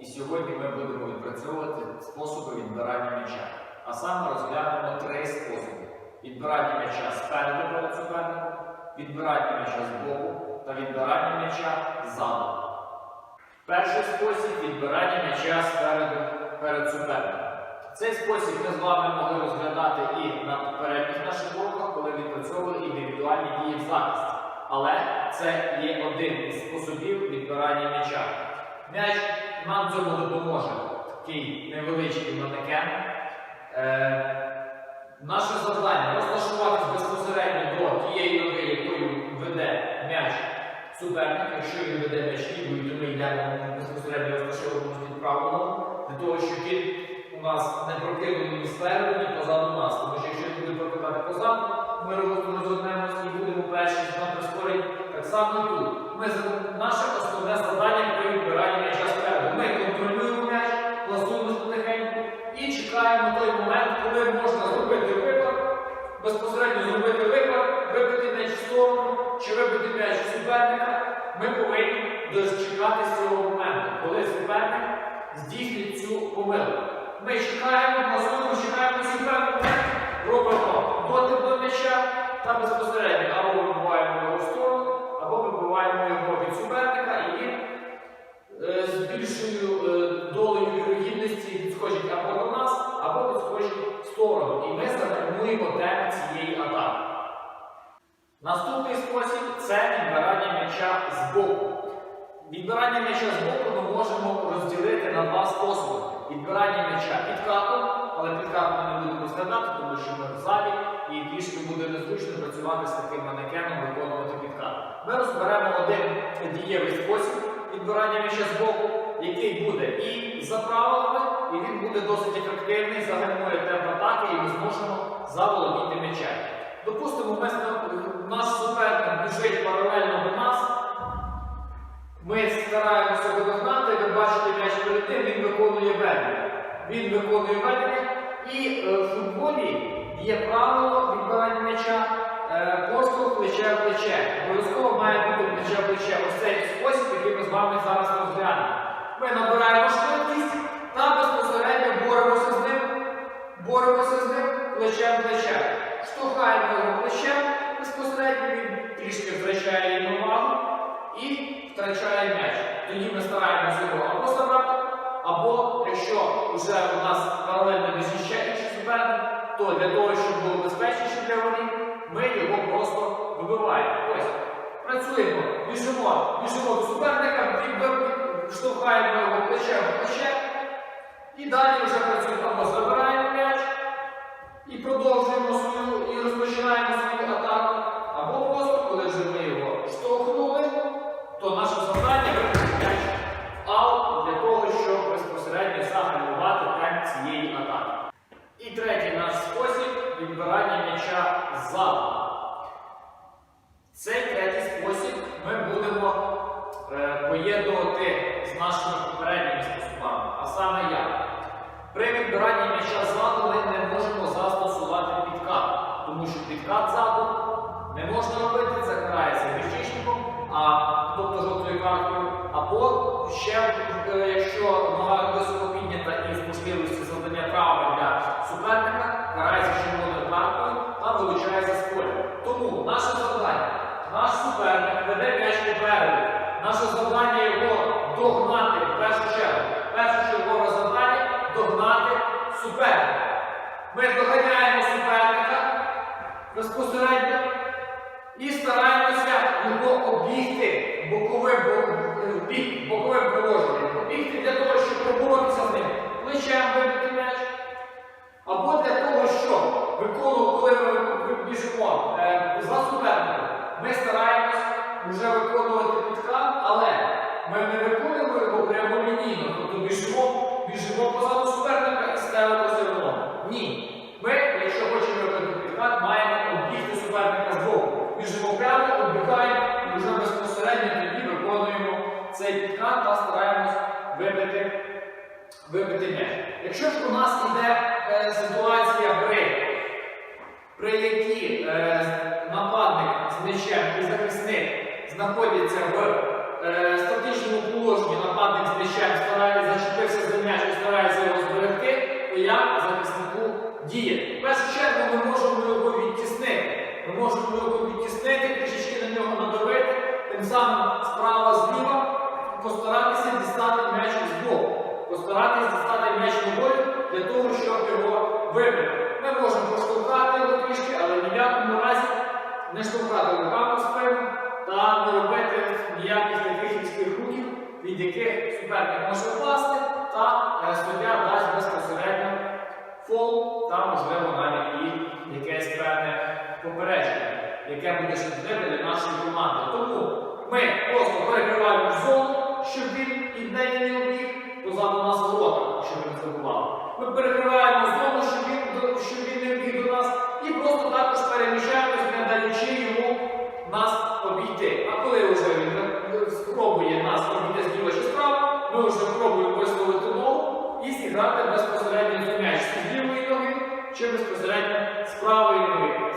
І сьогодні ми будемо відпрацьовувати способи відбирання м'яча. А саме розглянемо три способи: відбирання м'яча спереду перед суперником, відбирання м'яча збоку та відбирання м'яча ззаду. Перший спосіб відбирання м'яча спереду перед суперником. Цей спосіб ми з вами могли розглядати і на попередніх наших уроках, коли відпрацьовували індивідуальні дії в захисті. Але це є один із способів відбирання м'яча. М'яч нам в цьому допоможе такий невеличкий манекен. Е, наше завдання розташуватись безпосередньо до тієї ноги, якою веде м'яч суперник. Якщо він веде м'яч лівою, то ми йдемо безпосередньо розташовуємося під праву для того, щоб він у нас не прокинув ні спереду, ні позаду нас. Тому що якщо він буде прокидати позаду, ми розвернемося і будемо перші на прискоренні. Так само і тут. Ми, наше основне завдання безпосередньо зробити випад, вибити м'яч в сторону чи вибити м'яч в суперника. Ми повинні дочекатися цього моменту, коли суперник здійснить цю помилку. Ми чекаємо, пластуємо, чекаємо суперника, робимо дотик до м'яча та безпосередньо або вибиваємо його в сторону, або вибиваємо його від суперника і він е, з більшою е, долею вірогідності відскочить Наступний спосіб це відбирання м'яча з боку. Відбирання м'яча з боку ми можемо розділити на два способи. Відбирання м'яча підкатом, але підкат ми не будемо розглядати, тому що ми в залі і трішки буде незручно працювати з таким манекеном, виконувати підкат. Ми розберемо один дієвий спосіб відбирання м'яча з боку, який буде і за правилами, і він буде досить ефективний, загальмує темп атаки, і ми зможемо заволодіти м'ячем. Допустимо, ми, наш суперник біжить паралельно до нас. Ми стараємося догнати, ви бачите м'яч перед тим, він виконує ведення. Він виконує ведення, і е, в футболі є правило відбирання м'яча е, постріл плече в плече. Обов'язково має бути плече в плече. Ось цей спосіб, який ми з вами зараз розглянемо. Ми набираємо швидкість Тоді ми стараємося його або забрати, або якщо вже у нас паралельно біжить ще інший суперник, то для того, щоб було безпечніше для воріт, ми його просто вибиваємо. Ось, працюємо, біжимо, біжимо до суперника, штовхаємо його плече в плече, і далі вже працюємо або забираємо м'яч і продовжуємо свою і розпочинаємо поєднувати з нашими попередніми способами, а саме як? При відбиранні м'яча ззаду ми не можемо застосувати підкат, тому що підкат ззаду не можна робити, карається а тобто жовтою карткою, або ще, е, якщо нога високо піднята і з можливістю завдання травми для суперника, карається червоною карткою та вилучається з поля. Тому наше завдання, наш суперник веде м'яч попереду. Наше завдання його догнати в першу чергу. Першочергове завдання догнати суперника. Ми доганяємо суперника безпосередньо і стараємося його обігти боковим бік, боковим положенням. Обігти для того, щоб поборотися з ним плечем вибити м'яч. Або для того, щоб виконувати, коли ми біжимо е, за суперником, ми стараємось вже виконувати підкат, але ми не виконуємо його прямолінійно, тобто біжимо, біжимо позаду суперника і ставимо одно. Ні. Ми, якщо хочемо виконати підкат, маємо обігти суперника збоку. Біжимо прямо, оббігаємо і вже безпосередньо тоді виконуємо цей підкат та стараємось вибити вибити м'яч. Якщо ж у нас іде е, ситуація при, при якій е, нападник з м'ячем і захисник знаходяться в е, стратегічному положенні нападник з м'ячем старає зачепився за м'яч і старається його зберегти, то як захиснику діяти? В першу чергу ми можемо його відтіснити. Ми можемо його відтіснити, трішечки на нього надавити, тим самим справа зліва постаратися дістати м'яч з боку. Постаратися дістати м'яч ногою для того, щоб його вибити. Ми можемо поштовхати його трішки, але ні в якому разі не штовхати руками в спину та не робити ніяких таких різких рухів, від яких суперник може впасти, та е, суддя дасть безпосередньо фол та, можливо, навіть і якесь певне попередження, яке буде шкідливе для нашої команди. Тому ми просто перекриваємо зону, щоб він від неї не обіг, позаду нас ворота, щоб ви не. Ми перекриваємо зону, щоб він, щоб він не обіг до нас, і просто також переміщаємось, не даючи йому нас обійти. А коли вже він е, спробує нас обійти зліва чи справа, ми вже пробуємо виставити ногу і зіграти безпосередньо з м'яч з лівої ноги чи безпосередньо з правої ноги,